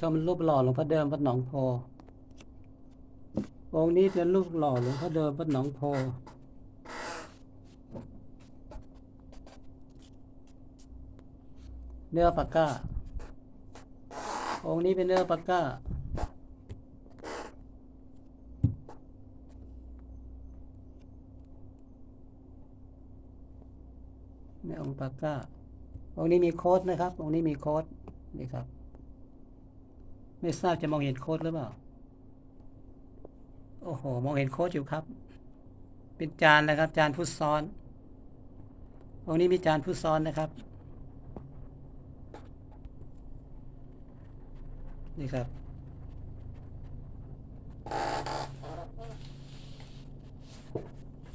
ชมรูปหล่อหลวงพ่อเดิมวัดหนองโพองค์นี้เป็นรูปหล่อหลวงพ่อเดิมวัดหนองโพเนื้อปากก้า องค์นี้เป็นเนื้อปากก้าเนื้อองค์ปากก้า องค์นี้มีโค้ดนะครับ องค์นี้มีโค้ดนี่ครับ ไม่ทราบจะมองเห็นโค้ดหรือเปล่า โอ้โห มองเห็นโค้ดอยู่ครับ เป็นจานนะครับ จานพุทซ้อนองนี้มีจานพุทซ้อนนะครับ นี่ครับ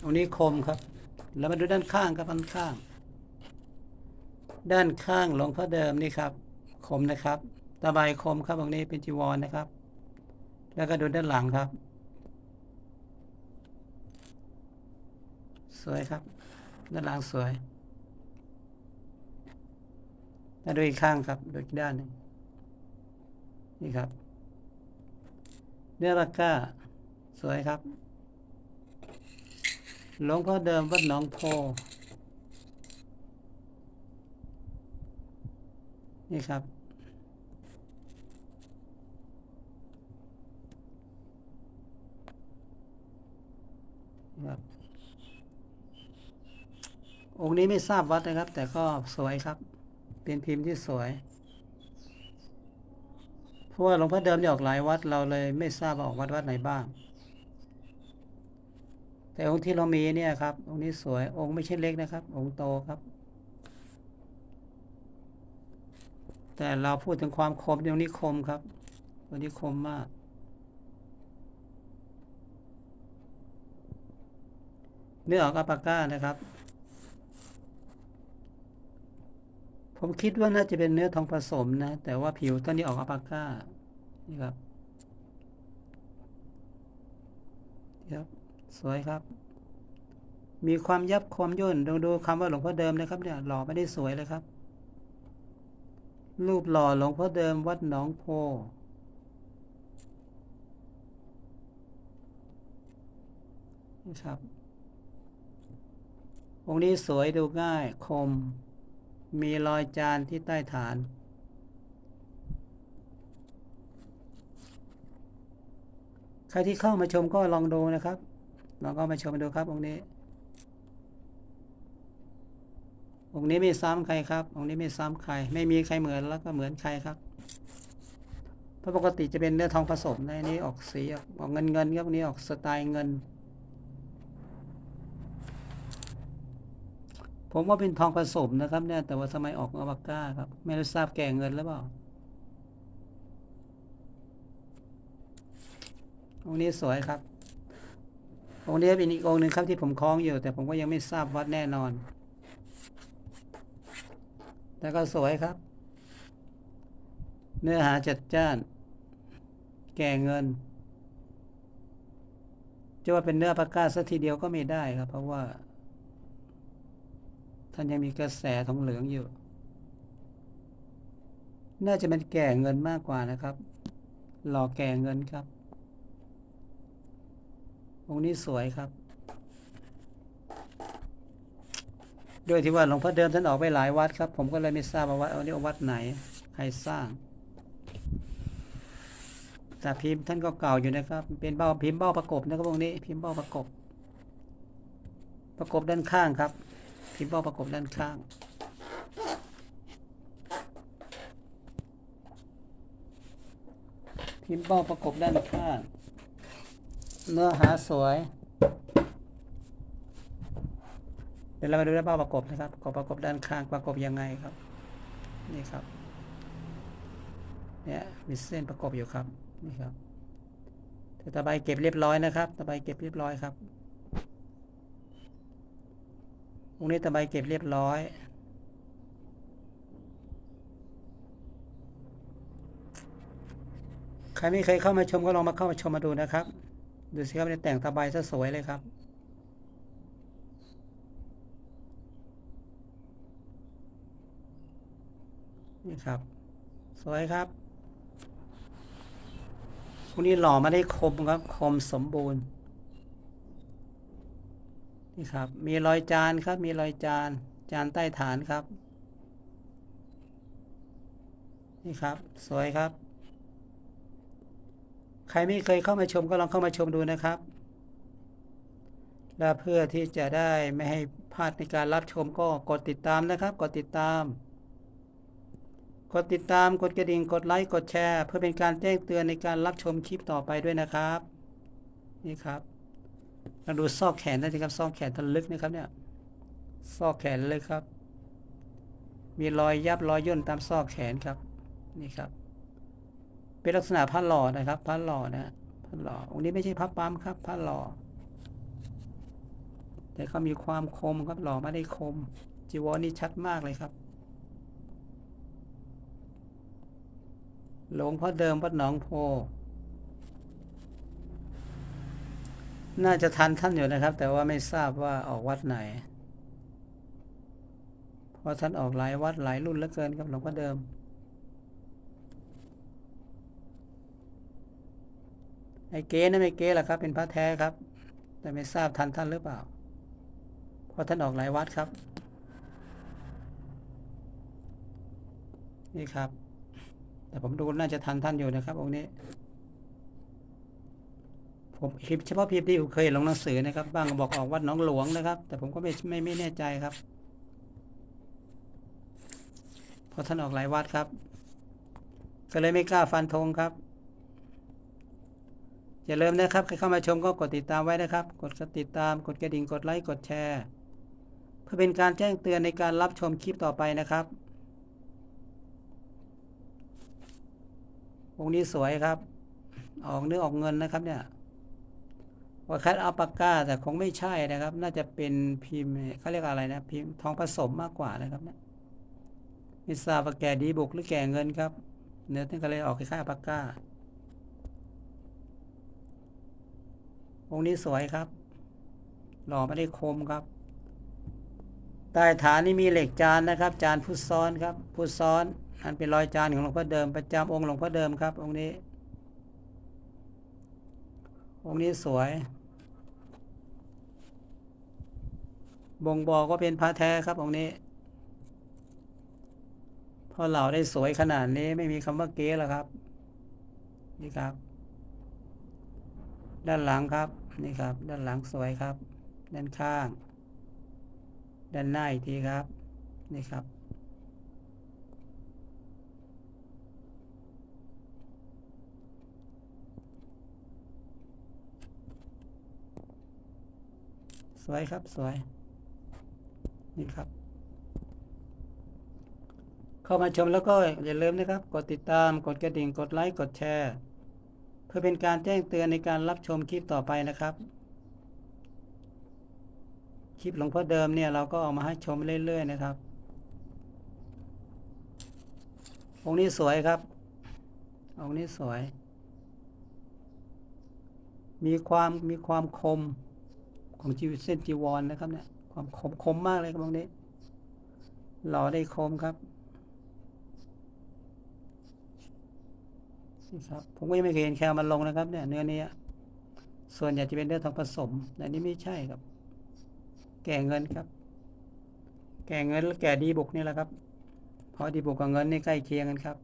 องนี้คมครับ แล้วมาดูด้านข้างครับด้านข้าง ด้านข้างหลวงพ่อเดิมนี่ครับ คมนะครับ ตะไบคมครับองนี้เป็นจีวรนะครับ แล้วก็ดูด้านหลังครับ สวยครับ ด้านหลังสวยแล้วดูอีกข้างครับดูอีกด้านหนึ่งนี่ครับเนื้อปากก้าสวยครับหลวงพ่อเดิมวัดหนองโพนี่ครับ ครับองค์นี้ไม่ทราบวัดนะครับ แต่ก็สวยครับ เป็นพิมพ์ที่สวย เพราะว่าหลวงพ่อเดิมจะออกหลายวัดเราเลยไม่ทราบว่าออกวัดวัดไหนบ้าง แต่องค์ที่เรามีเนี่ยครับ องค์นี้สวย องค์ไม่ใช่เล็กนะครับ องค์โตครับ แต่เราพูดถึงความคมตรงนี้คมครับตัวนี้คมมาก เนื้อออกอัปปาก้านะครับ ผมคิดว่าน่าจะเป็นเนื้อทองผสมนะ แต่ว่าผิวตัวนี้ออกอัปปาก้านี่ครับนี่ครับ สวยครับ มีความยับความย่นดูดูคำว่าหลวงพ่อเดิมนะครับเนี่ยหล่อไม่ได้สวยเลยครับ รูปหล่อหลวงพ่อเดิมวัดหนองโพนี่ครับ องค์นี้สวยดูง่ายคม มีรอยจานที่ใต้ฐาน ใครที่เข้ามาชมก็ลองดูนะครับลองก็มาชมดูครับองค์นี้ องค์นี้ไม่ซ้ำใครครับ องค์นี้ไม่ซ้ำใคร ไม่มีใครเหมือนแล้วก็เหมือนใครครับเพราะปกติจะเป็นเนื้อทองผสมในนี้ออกสีออกออกเงินเงินครับอันนี้ออกสไตล์เงิน ผมว่าเป็นทองผสมนะครับ เนี่ย แต่ว่าทำไมออกอวก้าครับ ไม่รู้ทราบแก่เงินหรือเปล่าองค์นี้สวยครับองค์นี้เป็นอีกองค์หนึ่งครับที่ผมคล้องอยู่ แต่ผมก็ยังไม่ทราบวัดแน่นอน แต่ก็สวยครับ เนื้อหาจัดจ้าน แก่เงินจะว่าเป็นเนื้อปากกาสักทีเดียวก็ไม่ได้ครับ เพราะว่า ท่านยังมีกระแสทองเหลืองอยู่ น่าจะเป็นแก่เงินมากกว่านะครับ หล่อแก่เงินครับ องค์นี้สวยครับด้วยที่ว่าหลวงพ่อเดิมท่านออกไปหลายวัดครับ ผมก็เลยไม่ทราบว่าวัดนี้วัดไหน ใครสร้างแต่พิมพ์ท่านก็เก่าอยู่นะครับ เป็นเบ้าพิมพ์เบ้าประกบนะครับองค์นี้ พิมพ์เบ้าประกบ ประกบด้านข้างครับ พิมพ์บ้าประกบด้านข้าง พิมพ์บ้าประกบด้านข้าง เนื้อหาสวย เดี๋ยวเรามาดูด้านบ้าประกบนะครับประกบประกบด้านข้างประกบยังไงครับ นี่ครับ เนี่ยมีเส้นประกบอยู่ครับ นี่ครับแต่ตะไบเก็บเรียบร้อยนะครับตะไบเก็บเรียบร้อยครับ ตรงนี้ตะไบเก็บเรียบร้อย ใครไม่เคยเข้ามาชมก็ลองมาเข้ามาชมมาดูนะครับ ดูสิครับเนี่ยแต่งตะไบซะสวยเลยครับนี่ครับ สวยครับวกนี้หล่อมาได้คมครับ คมสมบูรณ์ นี่ครับ มีรอยจานครับ มีรอยจาน จานใต้ฐานครับ นี่ครับ สวยครับ ใครไม่เคยเข้ามาชมก็ลองเข้ามาชมดูนะครับและเพื่อที่จะได้ไม่ให้พลาดในการรับชมก็กดติดตามนะครับ กดติดตาม กดติดตาม กดกระดิ่ง กดไลค์ กดแชร์ เพื่อเป็นการแจ้งเตือนในการรับชมคลิปต่อไปด้วยนะครับ นี่ครับ เราดูซอกแขนได้สิครับซอกแขนทะลึกนะครับเนี่ยซอกแขนเลยครับ มีรอยยับรอยย่นตามซอกแขนครับนี่ครับ เป็นลักษณะผ้าหล่อนะครับผ้าหล่อนะผ้าหล่อองค์นี้ไม่ใช่ผ้าปั๊มครับผ้าหล่อแต่เขามีความคมครับหล่อมาได้คม จีวรนี่ชัดมากเลยครับ หลวงพ่อเดิมวัดหนองโพ น่าจะทันท่านอยู่นะครับ แต่ว่าไม่ทราบว่าออกวัดไหน เพราะท่านออกหลายวัดหลายรุ่นเหลือเกินครับหลวงพ่อเดิม ไอ้เก๊นะไม่เก๊หรอกครับ เป็นพระแท้ครับ แต่ไม่ทราบทันท่านหรือเปล่า เพราะท่านออกหลายวัดครับ นี่ครับ แต่ผมดูน่าจะทันท่านอยู่นะครับองค์นี้ ผมคลิปเฉพาะพิมพ์ที่ผมเคยลงหนังสือนะครับบ้างบอกออกวัดหนองหลวงนะครับ แต่ผมก็ไม่ไม่ไม่แน่ใจครับเพราะท่านออกหลายวัดครับ ก็เลยไม่กล้าฟันธงครับอย่าลืมนะครับใครเข้ามาชมก็กดติดตามไว้นะครับ กดติดตามกดกระดิ่งกดไลค์กดแชร์ เพื่อเป็นการแจ้งเตือนในการรับชมคลิปต่อไปนะครับองค์นี้สวยครับ ออกเนื้อออกเงินนะครับเนี่ย ว่าคัดอัลปาก้าแต่คงไม่ใช่นะครับ น่าจะเป็นพิมพ์เขาเรียกอะไรนะพิมพ์ทองผสมมากกว่านะครับเนี่ยม่ทราบว่าแก่ดีบุกหรือแก่เงินครับ เนื้อท่านก็เลยออกคล้ายๆอัลปาก้าองค์นี้สวยครับ หล่อไม่ได้คมครับ ใต้ฐานนี่มีเหล็กจานนะครับ จานพุทซ้อนครับ พุทซ้อน อันเป็นรอยจานของหลวงพ่อเดิมประจำองค์หลวงพ่อเดิมครับ องค์นี้ องค์นี้สวย บ่งบอกว่าเป็นพระแท้ครับองค์นี้พอเหล่าได้สวยขนาดนี้ไม่มีคำว่าเก๊แล้วครับ นี่ครับ ด้านหลังครับ นี่ครับ ด้านหลังสวยครับ ด้านข้าง ด้านหน้าอีกทีครับ นี่ครับสวยครับ สวย นี่ครับ เข้ามาชมแล้วก็อย่าลืมนะครับ กดติดตามกดกระดิ่งกดไลค์กดแชร์ เพื่อเป็นการแจ้งเตือนในการรับชมคลิปต่อไปนะครับ คลิปหลวงพ่อเดิมเนี่ยเราก็เอามาให้ชมเรื่อยๆนะครับองค์นี้สวยครับองค์นี้สวย มีความมีความคมของจีวเส้นจีวรนะครับเนี่ย ความคมคมมากเลยครับองนี้หล่อได้คมครับครับ ผมก็ยังไม่เคยเห็นแคลมันลงนะครับ เนี่ยเนื้อเนี้ยส่วนใหญ่จะเป็นเนื้อทองผสมแต่นี่ไม่ใช่ครับ แก่เงินครับ แก่เงินและแก่ดีบุกนี่แหละครับเพราะดีบุกกับเงินนี่ใกล้เคียงกันครับ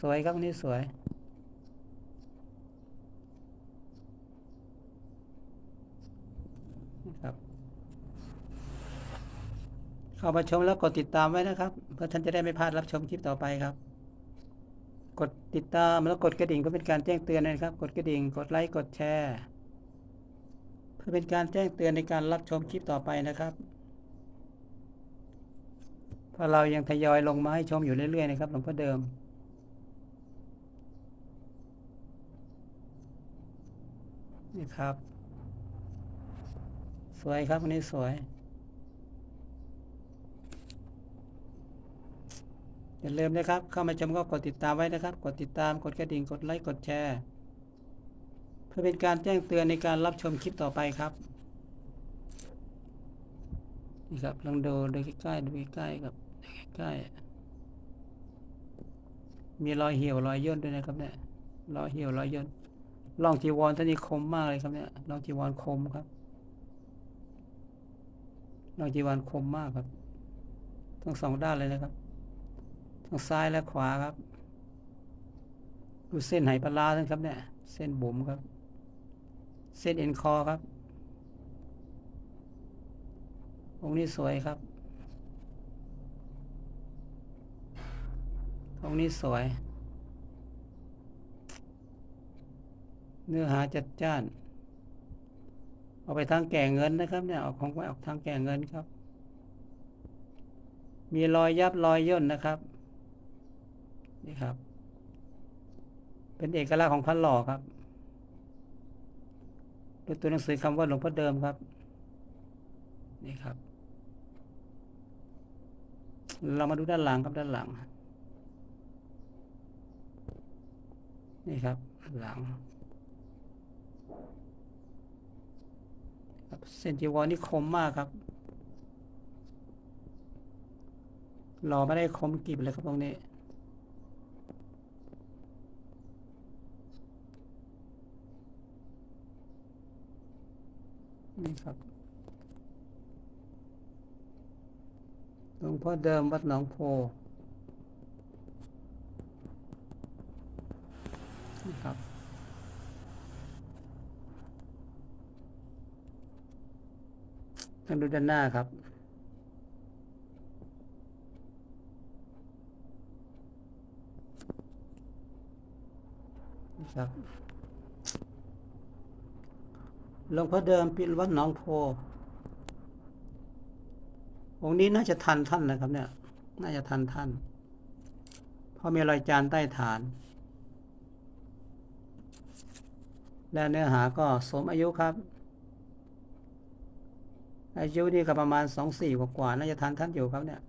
สวยครับนี่สวย นะครับ เข้ามาชมแล้วกดติดตามไว้นะครับ เพื่อท่านจะได้ไม่พลาดรับชมคลิปต่อไปครับ กดติดตามแล้วกดกระดิ่งเพื่อเป็นการแจ้งเตือนนะครับ กดกระดิ่ง กดไลค์กดแชร์เพื่อเป็นการแจ้งเตือนในการรับชมคลิปต่อไปนะครับเพราะเรายังทยอยลงมาให้ชมอยู่เรื่อยๆนะครับหลวงพ่อเดิมนี่ครับ สวยครับวันนี้สวย อย่าลืมนะครับ เข้ามาชมก็กดติดตามไว้นะครับ กดติดตามกดกระดิ่งกดไลค์กดแชร์ เพื่อเป็นการแจ้งเตือนในการรับชมคลิปต่อไปครับนี่ครับลองดูดูใกล้ๆดูใกล้ๆครับใกล้ๆมีรอยเหี่ยวรอยย่นด้วยนะครับเนี่ยรอยเหี่ยวรอยย่นร่องจีวรท่านนี้คมมากเลยครับเนี่ยร่องจีวรคมครับร่องจีวรคมมากครับทั้งสองด้านเลยนะครับ ทั้งซ้ายและขวาครับ ดูเส้นไหปลาร้าทั้งครับเนี่ย เส้นบุ๋มครับ เส้นเอ็นคอครับองค์นี้สวยครับ องค์นี้สวย เนื้อหาจัดจ้าน เอาไปทางแก่เงินนะครับ เนี่ยเอาของไปออกทางแก่เงินครับ มีรอยยับรอยย่นนะครับ นี่ครับ เป็นเอกลักษณ์ของพันหล่อครับดูตัวหนังสือคำว่าหลวงพ่อเดิมครับ นี่ครับ เรามาดูด้านหลังครับด้านหลัง นี่ครับ หลังเส้นจีวรนี่คมมากครับหล่อไม่ได้คมกริบเลยครับตรงนี้ นี่ครับหลวงพ่อเดิมวัดหนองโพนี่ครับต้องดูด้านหน้าครับครับ หลวงพ่อเดิมปิดวัดหนองโพองค์นี้น่าจะทันท่านนะครับ เนี่ย น่าจะทันท่าน เพราะมีรอยจานใต้ฐาน และเนื้อหาก็สมอายุครับ อายุนี่ก็ประมาณสองสี่กว่าๆน่าจะทันท่านอยู่ครับเนี่ย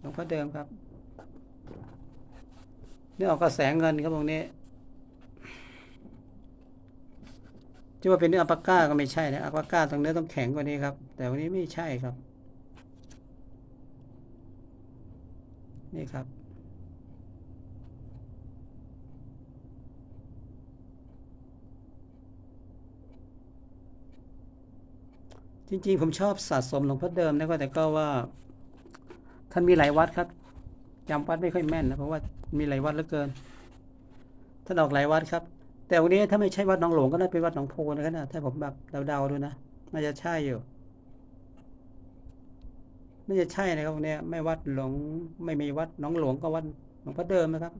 หลวงพ่อเดิมครับเนื้อออกกระแสเงินครับตรงนี้ จะว่าเป็นเนื้ออัลปาก้าก็ไม่ใช่นะอัลปาก้าตรงเนื้อต้องแข็งกว่านี้ครับ แต่วันนี้ไม่ใช่ครับ นี่ครับ จริงๆ ผมชอบสะสมหลวงพ่อเดิมนะก็แต่ก็ว่าท่านมีหลายวัดครับจำวัดไม่ค่อยแม่นนะเพราะว่ามีหลายวัดเหลือเกินท่านออกหลายวัดครับ แต่วันนี้ถ้าไม่ใช่วัดหนองหลวงก็น่าเป็นวัดหนองโพนะครับนะถ้าผมแบบเดาๆดูนะน่าจะใช่อยู่น่าจะใช่นะครับวันนี้ไม่วัดหลวงไม่มีวัดหนองหลวงก็วัดหลวงพ่อเดิมนะครับ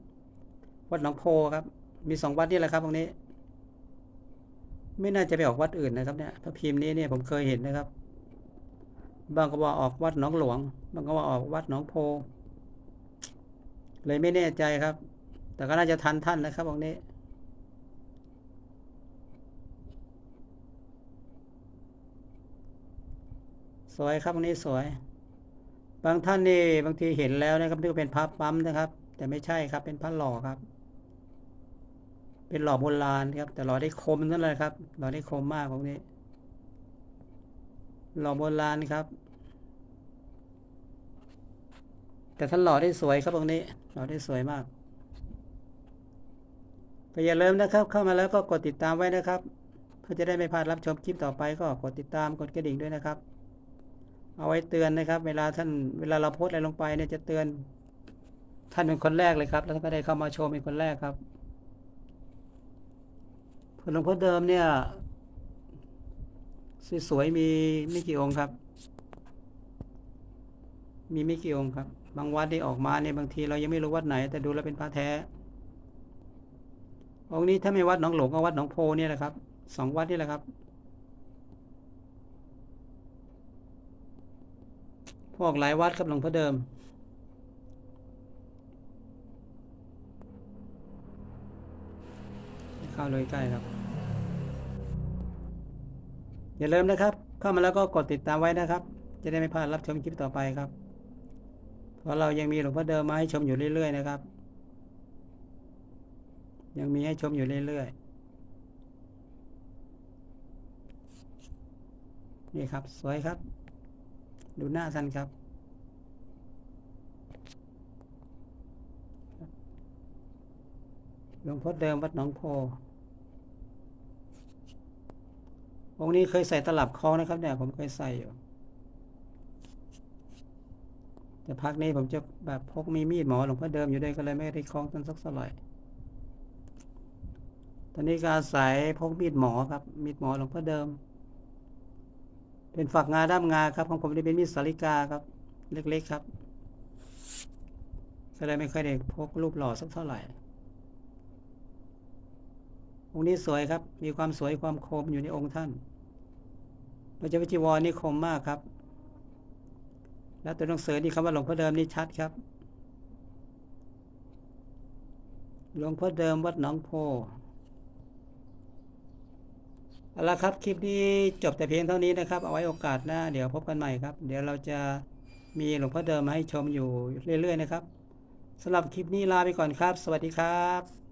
วัดหนองโพครับ มีสองวัดนี่แหละครับตรงนี้ ไม่น่าจะไปออกวัดอื่นนะครับเนี่ยพระพิมพ์นี้เนี่ยผมเคยเห็นนะครับบางก็ว่าออกวัดหนองหลวงบางก็ว่าออกวัดหนองโพ เลยไม่แน่ใจครับ แต่ก็น่าจะทันท่านนะครับตรงนี้ สวยครับตรงนี้สวย บางท่านนี่บางทีเห็นแล้วนะครับนึกว่เป็นพระปั๊มนะครับ แต่ไม่ใช่ครับ เป็นพระหล่อครับ เป็นหล่อโบราณครับ แต่หล่อได้คมนั่นเลยครับ หล่อได้คมมากตรงนี้ หล่อโบราณครับ แต่ท่านหล่อได้สวยครับตรงนี้ หล่อได้สวยมากก็อย่าลืมนะครับ เข้ามาแล้วก็กดติดตามไว้นะครับ เพื่อจะได้ไม่พลาดรับชมคลิปต่อไปก็กดติดตามกดกระดิ่งด้วยนะครับ เอาไว้เตือนนะครับ เวลาท่านเวลาเราโพสอะไรลงไปเนี่ยจะเตือน ท่านเป็นคนแรกเลยครับ แล้วก็ได้เข้ามาชมเป็นคนแรกครับผลหลวงพ่อเดิมเนี่ยสวยๆมีไม่กี่องค์ครับ มีไม่กี่องค์ครับ บางวัดที่ออกมาเนี่ยบางทีเรายังไม่รู้วัดไหน แต่ดูแล้วเป็นพระแท้ องค์นี้ถ้าไม่วัดหนองหลวงก็วัดหนองโพเนี่ยแหละครับสองวัดนี่แหละครับ พวกหลายวัดครับหลวงพ่อเดิม เข้าเลยใกล้ครับ อย่าลืมนะครับ เข้ามาแล้วก็กดติดตามไว้นะครับ จะได้ไม่พลาดรับชมคลิปต่อไปครับ เพราะเรายังมีหลวงพ่อเดิมมาให้ชมอยู่เรื่อยๆนะครับ ยังมีให้ชมอยู่เรื่อยๆนี่ครับ สวยครับ ดูหน้าท่านครับ หลวงพ่อเดิมวัดหนองโพ องค์นี้เคยใส่ตลับคล้องนะครับเนี่ย ผมเคยใส่อยู่ แต่พักนี้ผมจะแบบพกมีมีดหมอหลวงพ่อเดิมอยู่ด้วยก็เลยไม่ได้คล้องจนสักเท่าไหร่ตอนนี้ก็อาศัยพกมีดหมอครับ มีดหมอหลวงพ่อเดิม เป็นฝักงาด้ามงาครับของผมนี่เป็นมีดสาลิกาครับ เล็กๆครับก็เลยไม่ค่อยได้พกรูปหล่อสักเท่าไหร่องค์นี้สวยครับ มีความสวยความคมอยู่ในองค์ท่านพระเจ้าพิจีวรนี่คมมากครับ แล้วตัวหนังสือนี่คำว่าหลวงพ่อเดิมนี่ชัดครับ หลวงพ่อเดิมวัดหนองโพ เอาละครับ คลิปนี้จบแต่เพียงเท่านี้นะครับ เอาไว้โอกาสหน้า เดี๋ยวพบกันใหม่ครับ เดี๋ยวเราจะมีหลวงพ่อเดิมมาให้ชมอยู่เรื่อยๆนะครับสำหรับคลิปนี้ลาไปก่อนครับ สวัสดีครับ